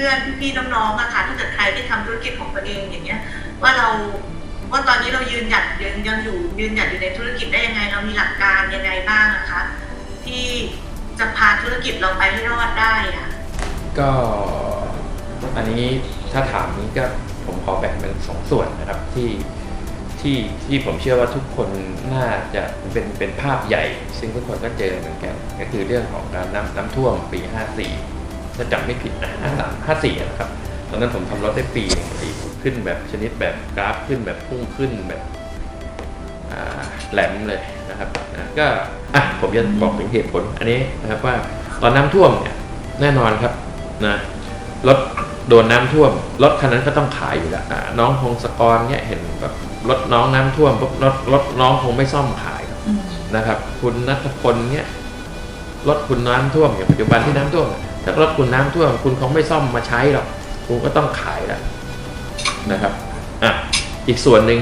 พื่อนๆพี่ๆน้องๆอะค่ะถ้าเกิดใครที่ทำธุรกิจของตัวเองอย่างเงี้ย ว่าเราว่าตอนนี้เรายืนหยัดยังยังอยู่ยืนหยัดอยู่ในธุรกิจได้ยังไง เรามีหลักการยังไงบ้างนะคะ ที่จะพาธุรกิจเราไปให้รอดได้อะก็อันนี้ถ้าถามนี้ก็ผมขอแบ่งเป็นสองส่วนนะครับที่ที่ที่ผมเชื่อว่าทุกคนน่าจะเป็นเป็นภาพใหญ่ ซึ่งทุกคนก็เจอเหมือนกัน ก็คือเรื่องของการน้ำน้ำท่วมปี 54 ถ้าจำไม่ผิดนะ53 54นะครับ ตอนนั้นผมทำรถได้ปีหนึ่งตีขึ้นแบบชนิดแบบกราฟขึ้นแบบพุ่งขึ้นแบบแหลมเลยนะครับนะก็อะผมจะบอกถึงเหตุผลอันนี้นะครับว่าตอนน้ำท่วมเนี่ยแน่นอนครับนะรถโดนน้ำท่วมรถคันนั้นก็ต้องขายอยู่แล้วน้องพงศกรเนี่ยเห็นแบบรถน้องน้ำท่วมปุ๊บรถรถน้องคงไม่ซ่อมขายนะครับ คุณนัทพลเนี่ย รถคุณน้ำท่วมอย่างปัจจุบันที่น้ำท่วมถ้ารถคุณน้ำท่วมคุณคงไม่ซ่อมมาใช้หรอกคุณก็ต้องขายแล้วนะครับอะอีกส่วนหนึ่ง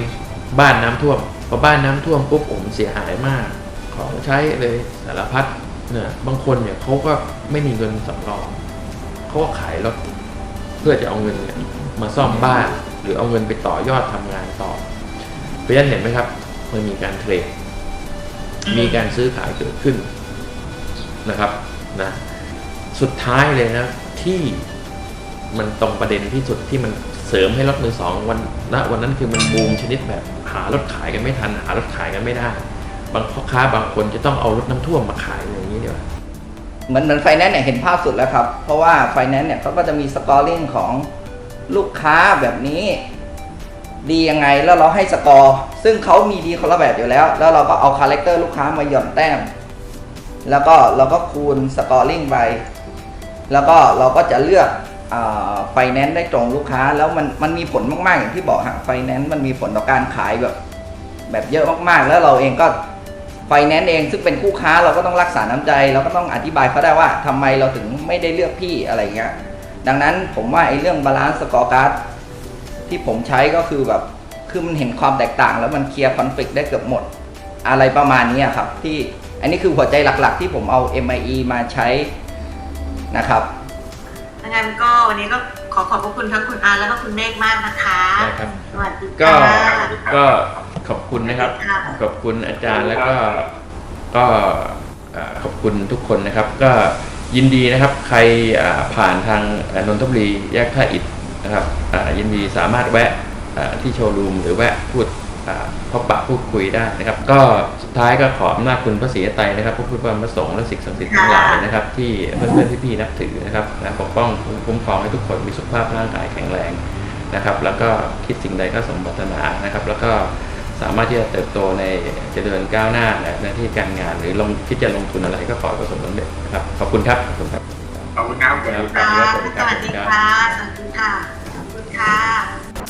บ้านน้ำท่วมพอบ้านน้ำท่วมปุ๊บผมเสียหายมาก ของใช้เลยสารพัดเนี่ยบางคนเนี่ยเขาก็ไม่มีเงินสำรองเขาก็ขายรถเพื่อจะเอาเงินเนี่ยมาซ่อมบ้านหรือเอาเงินไปต่อยอดทำงานต่อเพราะฉะนั้นเห็นไหมครับ มันมีการเทรดมีการซื้อขายเกิดขึ้น นะครับนะสุดท้ายเลยนะที่มันตรงประเด็นที่สุดที่มันเสริมให้รถมือสองวันณวันนั้นคือมันบูมชนิดแบบหารถขายกันไม่ทัน หารถขายกันไม่ได้ บางพ่อค้าบางคนจะต้องเอารถน้ำท่วมมาขายอย่างนี้เดียวเหมือนเหมือนไฟแนนซ์เนี่ยเห็นภาพสุดแล้วครับ เพราะว่าไฟแนนซ์เนี่ยเขาก็จะมีสกอร์ลิงของลูกค้าแบบนี้ ดียังไงแล้วเราให้สกอร์ ซึ่งเขามีดีคนละแบบอยู่แล้ว แล้วเราก็เอาคาแรคเตอร์ลูกค้ามาหย่อนแต้ม แล้วก็เราก็คูณสกอร์ลิงไป แล้วก็เราก็จะเลือกไฟแนนซ์ได้ตรงลูกค้า แล้วมันมันมีผลมาก ๆ อย่างที่บอกฮะไฟแนนซ์มันมีผลต่อการขายแบบ แบบเยอะมากๆ แล้วเราเองก็ไฟแนนซ์เองซึ่งเป็นคู่ค้าเราก็ต้องรักษาน้ำใจ เราก็ต้องอธิบายเขาได้ว่าทำไมเราถึงไม่ได้เลือกพี่อะไรเงี้ยดังนั้นผมว่าไอ้เรื่องบาลานซ์สกอร์การ์ดที่ผมใช้ก็คือแบบคือมันเห็นความแตกต่าง แล้วมันเคลียร์คอนฟ lict ได้เกือบหมด อะไรประมาณนี้ครับที่ อันนี้คือหัวใจหลักๆ ที่ผมเอา MIE มาใช้นะครับดังนั้นก็วันนี้ก็ขอขอบพระคุณทั้งคุณอาร์แล้วก็คุณเมฆมากนะคะได้ครับ สวัสดีก็ค่ะก็ขอบคุณนะครับค่ะขอบคุณอาจารย์แล้วก็ก็เอ่อขอบคุณทุกคนนะครับ ก็ยินดีนะครับใครอ่าผ่านทางเอ่อนนทบุรีแยกท่าอิฐนะครับอ่ายินดีสามารถแวะอ่าที่โชว์รูมหรือแวะพูดอ่าพบปะพูดคุยได้นะครับ ก็สุด ท้ายก็ขออำนาจคุณพระศรีอไตรนะครับพระพุทธพระธรรมพระสงฆ์และสิ่งศักดิ์สิทธิ์ทั้งหลายนะครับ ที่เพื่อนๆพี่ๆนับถือนะครับนะปกป้องคุ้มครองให้ทุกคนมีสุขภาพร่างกายแข็งแรงนะครับ แล้วก็คิดสิ่งใดก็สมปรารถนานะครับ แล้วก็สามารถที่จะเติบโตในเจริญก้าวหน้าในหน้าที่การงาน หรือลงคิดจะลงทุนอะไรก็ขอให้ประสบผลสำเร็จนะครับขอบคุณครับขอบคุณครับขอบคุณครับสวัสดีครับค่ะสวัสดีค่ะสวัสดีค่ะขอบคุณค่ะ